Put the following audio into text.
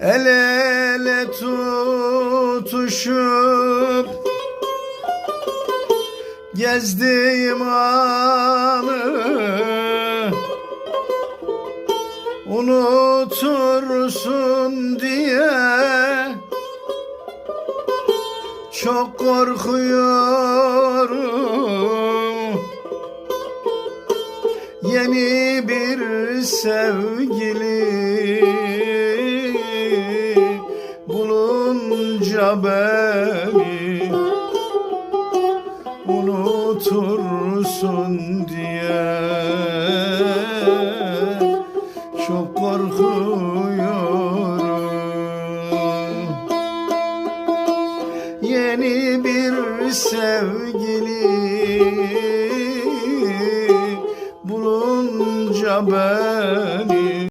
El ele tutuşup Gezdiğim anı Unutursun diye Çok korkuyorum Yeni bir sevgili bulunca beni unutursun diye çok korkuyorum. Yeni bir sevgili beni